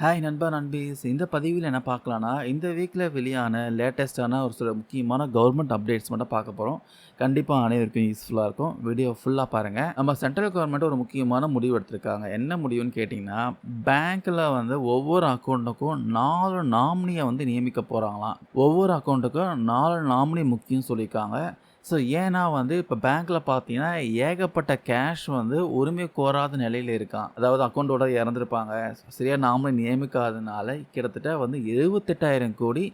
Hi நண்பா நண்பீஸ் இந்த பதிவில் என்ன பார்க்கலான்னா இந்த வீக்கில் வெளியான லேட்டஸ்ட்டான ஒரு சில முக்கியமான கவர்மெண்ட் அப்டேட்ஸ் மட்டும் பார்க்க போகிறோம் கண்டிப்பாக அனைவருக்கும் யூஸ்ஃபுல்லாக இருக்கும். வீடியோ ஃபுல்லாக பாருங்கள் நம்ம சென்ட்ரல் கவர்மெண்ட் ஒரு முக்கியமான முடிவு எடுத்திருக்காங்க. என்ன முடிவுன்னு கேட்டிங்கன்னா பேங்க்கில் வந்து ஒவ்வொரு அக்கௌண்ட்டுக்கும் நாலு நாமினியை வந்து நியமிக்க போகிறாங்களாம் ஒவ்வொரு அக்கௌண்ட்டுக்கும் நாலு நாமினி முக்கியம் சொல்லியிருக்காங்க. ஸோ ஏன்னா வந்து இப்போ பேங்க்கில் பார்த்தீங்கன்னா ஏகப்பட்ட கேஷ் வந்து உரிமை கோராத நிலையில் இருக்கான். அதாவது அக்கௌண்ட்டோட இறந்துருப்பாங்க. சரியாக நாமளும் நியமிக்காதனால கிட்டத்தட்ட வந்து எழுபத்தெட்டாயிரம் கோடி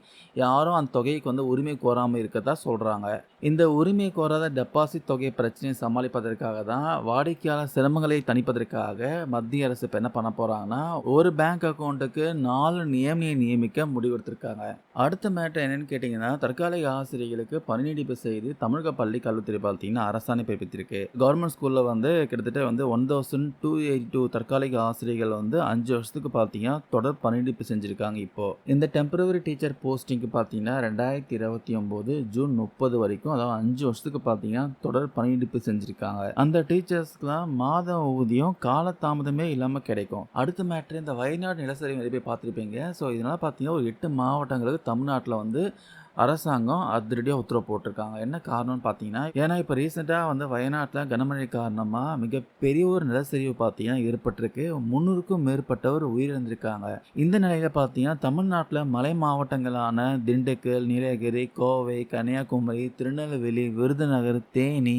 யாரும் அந்த தொகைக்கு வந்து உரிமை கோராமல் இருக்கதா சொல்கிறாங்க இந்த உரிமை கோராத டெபாசிட் தொகை பிரச்சனையை சமாளிப்பதற்காக தான் வாடிக்கையாளர் சிரமங்களை தணிப்பதற்காக மத்திய அரசு இப்போ என்ன பண்ண போகிறாங்கன்னா ஒரு பேங்க் அக்கௌண்ட்டுக்கு நாலு நியமியை நியமிக்க முடிவெடுத்திருக்காங்க. அடுத்த மேட்டர் என்னென்னு கேட்டிங்கன்னா தற்காலிக ஆசிரியர்களுக்கு பணிநீடிப்பு செய்து தமிழ் தமிழக பள்ளி கல்வித்துறை பார்த்தீங்கன்னா அரசாணை பிறப்பித்திருக்கு. கவர்மெண்ட் ஸ்கூலில் வந்து கிட்டத்தட்ட வந்து one thousand two eighty two தற்காலிக ஆசிரியர்கள் வந்து அஞ்சு வருஷத்துக்கு பார்த்தீங்கன்னா தொடர் பணிநீடிப்பு செஞ்சுருக்காங்க இப்போ. இந்த டெம்பரவரி டீச்சர் போஸ்டிங்க்கு பார்த்தீங்கன்னா ரெண்டாயிரத்தி இருபத்தி ஒம்பது ஜூன் முப்பது வரைக்கும் அதாவது அஞ்சு வருஷத்துக்கு பார்த்தீங்கன்னா தொடர் பணி செஞ்சுருக்காங்க அந்த டீச்சர்ஸ்க்குலாம் மாத ஊதியம் காலதாமதமே இல்லாமல் கிடைக்கும். அடுத்த மேட்ரு இந்த வயநாடு நிலசரி நிறைய போய் பார்த்துருப்பீங்க. ஸோ இதனால் பார்த்தீங்கன்னா ஒரு எட்டு மாவட்டங்களுக்கு தமிழ்நாட்டில் வந்து அரசாங்கம் அதிரடியாக உத்தரவு போட்டிருக்காங்க. என்ன காரணம்னு பார்த்தீங்கன்னா ஏன்னா இப்போ ரீசெண்டாக வந்து வயநாட்டில் கனமழை காரணமாக மிகப்பெரிய ஒரு நிலச்சரிவு பார்த்தீங்கன்னா ஏற்பட்டிருக்கு. முன்னூறுக்கும் மேற்பட்டவர் உயிரிழந்திருக்காங்க. இந்த நிலையில் பார்த்தீங்கன்னா தமிழ்நாட்டில் மலை மாவட்டங்களான திண்டுக்கல் நீலகிரி கோவை கன்னியாகுமரி திருநெல்வேலி விருதுநகர் தேனி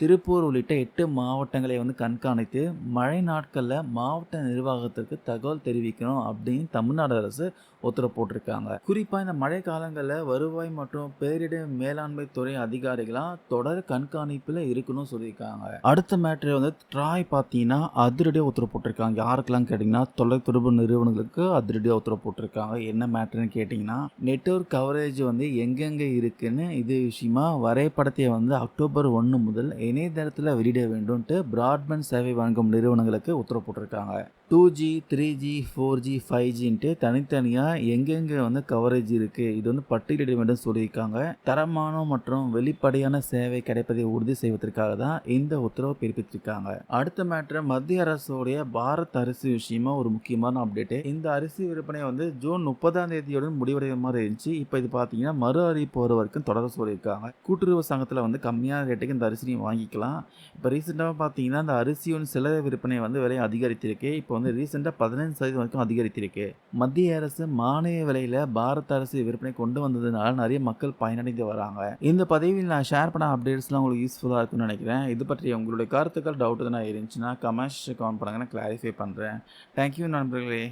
திருப்பூர் உள்ளிட்ட எட்டு மாவட்டங்களை வந்து கண்காணித்து மழை நாட்களில் மாவட்ட நிர்வாகத்திற்கு தகவல் தெரிவிக்கணும் அப்படின்னு தமிழ்நாடு அரசு உத்தரவு போட்டிருக்காங்க குறிப்பாக இந்த மழை காலங்களில் வருவாய் மற்றும் பேரிடர் மேலாண்மை துறை அதிகாரிகளாக தொடர் கண்காணிப்பில் இருக்கணும்னு சொல்லியிருக்காங்க. அடுத்த மேட்ரு வந்து ட்ராய் பார்த்தீங்கன்னா அதிரடியாக உத்தரவு போட்டிருக்காங்க யாருக்கெல்லாம் கேட்டிங்கன்னா தொலைத்தொடர்பு நிறுவனங்களுக்கு அதிரடியாக உத்தரவு போட்டிருக்காங்க என்ன மேட்ருன்னு கேட்டிங்கன்னா நெட்ஒர்க் கவரேஜ் வந்து எங்கெங்கே இருக்குன்னு இது விஷயமா வரைபடத்தை வந்து அக்டோபர் ஒன்று முதல் இணையதளத்தில் வெளியிட வேண்டும்ன்ட்டு பிராட்பேண்ட் சேவை வழங்கும் நிறுவனங்களுக்கு உத்தரவு போட்டிருக்காங்க. Two G three G four G five ஜின்ட்டு தனித்தனியாக எங்கெங்கே வந்து கவரேஜ் இருக்குது இது வந்து பட்டியலிட வேண்டும் சொல்லியிருக்காங்க. தரமான மற்றும் வெளிப்படையான சேவை கிடைப்பதை உறுதி செய்வதற்காக தான் இந்த உத்தரவு பிறப்பித்திருக்காங்க. அடுத்த மேட்ரு மத்திய அரசுடைய பாரத் அரிசி விஷயமா ஒரு முக்கியமான அப்டேட்டு இந்த அரிசி விற்பனை வந்து ஜூன் முப்பதாம் தேதியுடன் முடிவடைய மாதிரி இருந்துச்சு. இப்போ இது பார்த்தீங்கன்னா மறு அறிவிப்பு வர வரைக்கும் தொடர சொல்லியிருக்காங்க. கூட்டுறவு சங்கத்தில் வந்து கம்மியான ரேட்டுக்கு இந்த அரிசியை வாங்கிக்கலாம். இப்போ ரீசெண்டாக பார்த்தீங்கன்னா இந்த அரிசியின் சில விற்பனை வந்து விலை அதிகரித்திருக்கு. இப்போ வந்து ரீசெண்டாக பதினஞ்சு சதவீதம் வரைக்கும் அதிகரித்திருக்கு. மத்திய அரசு மானிய விலையில் பாரத் அரசு விற்பனை கொண்டு வந்ததுனால நிறைய மக்கள் பயனடைந்து வராங்க. இந்த பதவியில் நான் ஷேர் பண்ண அப்டேட்ஸ்லாம் உங்களுக்கு யூஸ்ஃபுல்லாக இருக்கும்னு நினைக்கிறேன். இது பற்றி உங்களுடைய கருத்துக்கள் டவுட் எதுனா இருந்துச்சுன்னா கமெண்ட்ஸ் கமெண்ட் பண்ணுங்க. நான் கிளாரிஃபை பண்ணுறேன் தேங்க்யூ நண்பர்களே.